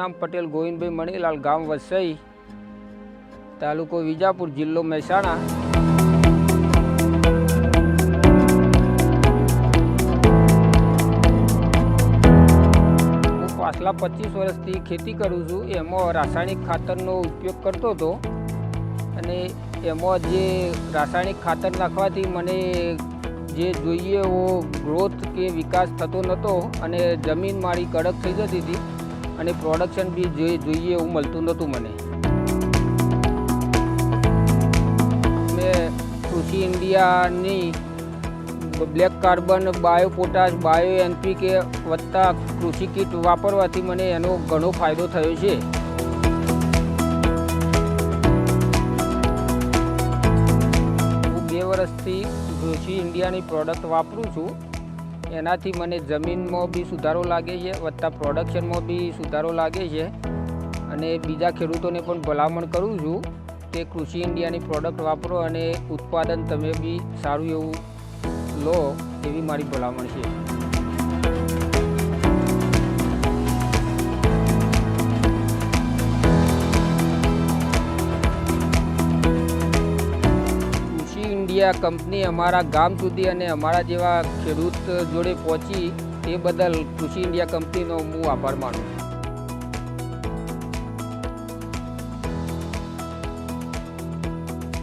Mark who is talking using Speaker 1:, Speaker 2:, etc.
Speaker 1: નામ પટેલ ગોવિંદભાઈ મણીલાલ ગામ વસઈ, તાલુકો વિજાપુર જિલ્લો મહેસાણા. હું પાછલા પચીસ વર્ષથી ખેતી કરું છું. એમાં રાસાયણિક ખાતરનો ઉપયોગ કરતો હતો. અને એમાં જે રાસાયણિક ખાતર નાખવાથી મને જે જોઈએ એવો ગ્રોથ કે વિકાસ થતો નહોતો અને જમીન મારી કડક થઈ જતી હતી. અને પ્રોડક્શન બી જે જોઈએ એવું મળતું નહોતું મને. મેં કૃષિ ઇન્ડિયાની black carbon bio potash bio NPK વત્તા કૃષિ કીટ વાપરવાથી મને એનો ઘણો ફાયદો થયો છે. હું બે વર્ષથી કૃષિ ઇન્ડિયાની પ્રોડક્ટ વાપરું છું. એનાથી મને જમીનમાં બી સુધારો લાગે છે, વત્તા પ્રોડક્શનમાં બી સુધારો લાગે છે. અને બીજા ખેડૂતોને પણ ભલામણ કરું છું કે કૃષિ ઇન્ડિયાની પ્રોડક્ટ વાપરો અને ઉત્પાદન તમે બી સારું એવું લો એવી મારી ભલામણ છે. કૃષિ ઇન્ડિયા કંપની અમારા ગામ સુધી અને અમારા જેવા ખેડૂત જોડે પહોંચી તે બદલ કૃષિ ઇન્ડિયા કંપનીનો હું આભાર માનું છું.